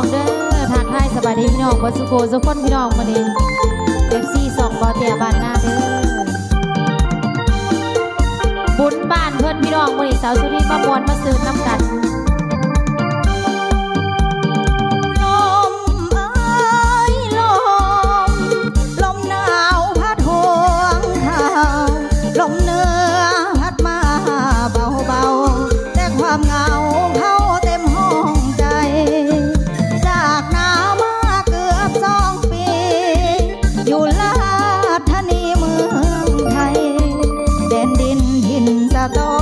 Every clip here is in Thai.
องเด้อทางไทยสบายดีพี่น้องวัสุโกสุคนพี่น้องมาดีเอฟซีสองบอเตียบานหน้าเด้อบุญบ้านเพื่อนพี่น้องวันนี้สาวสุรีมามวนมาซื้อน้ำกัน encantador.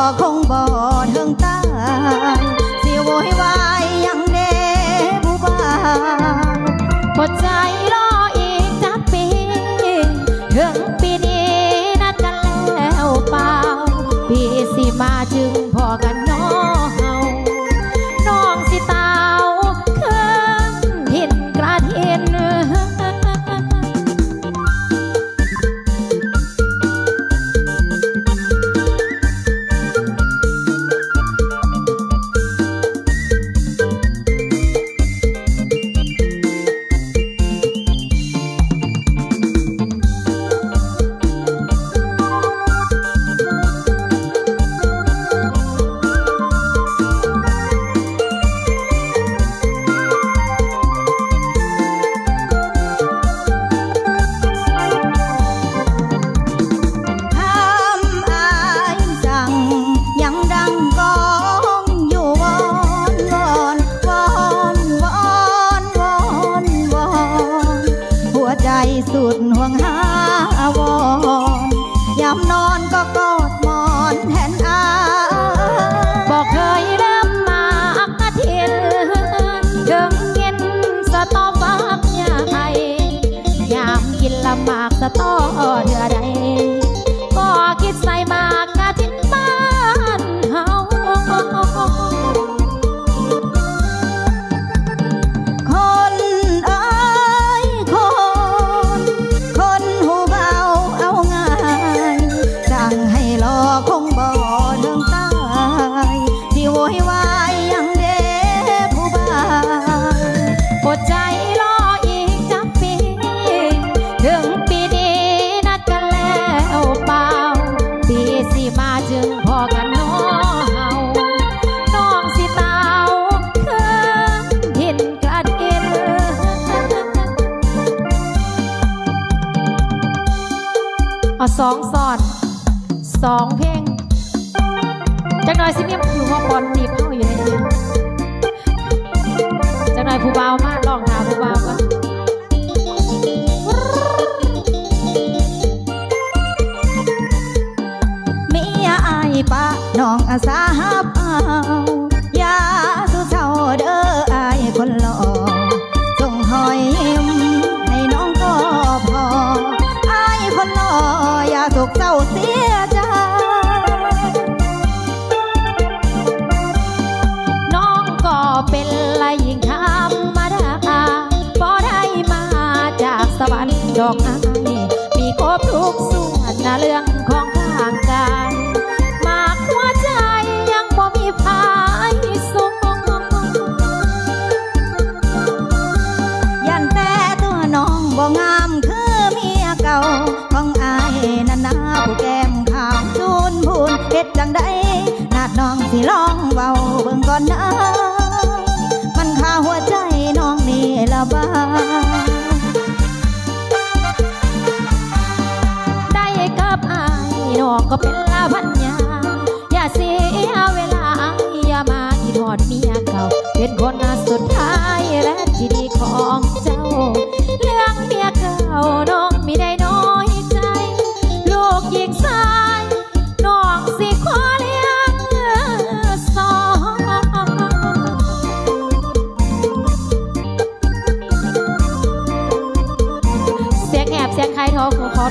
อคงบ่เทิงตาเสียวยวายยังเดบุบาวพอใจรออีกจัปีถึงปีนี้นัดกันแล้วเปล่า พี่สิมาจึง สุดห่วงหาวอนยามนอนก็กอดมอนแทนอาบอกเคยเริ่มมาอักทินถึงเย็นสตอฟักยาไทยามกินละหมากสตอด สองสอนสองเพลงจังหน่อยซิเนี่ยอยู่ห้องบอลตีเข้าอยู่ในนี้จังหน่อยผู้บาวมากลองหาผู้บาวมานมียอายปะน้องอาสาหาเปล่า้าเสียใจน้องก็เป็นไรยิ่งธรรมดาพอได้มาจากสวรรค์ดอกไม้มีครบทุกส่วนนะเรื่องของร่างกายมากหัวใจยังพอมีพายสุขยันแต่ตัวน้องบ่งามคือเมียเก่าของอา ผู้แก้มขาวจูนพูนเฮ็ดจังไดนาดน้องสิลองเบาเบิ่งก่อนนะมันขาหัวใจน้องนี่ละบ้าได้กับอายนอกก็เป็น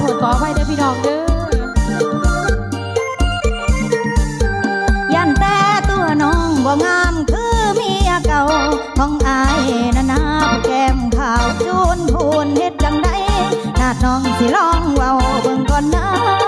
โทษขอไว้ด้พี่น้องเด้อยันแต่ตัวน้องบ่งามคือเมียเก่าของอายนานาผู้แก้มขาวจูนพูนเฮ็ดจังได้นาดน้องสิลองเว้าเบิ่งก่อนนะ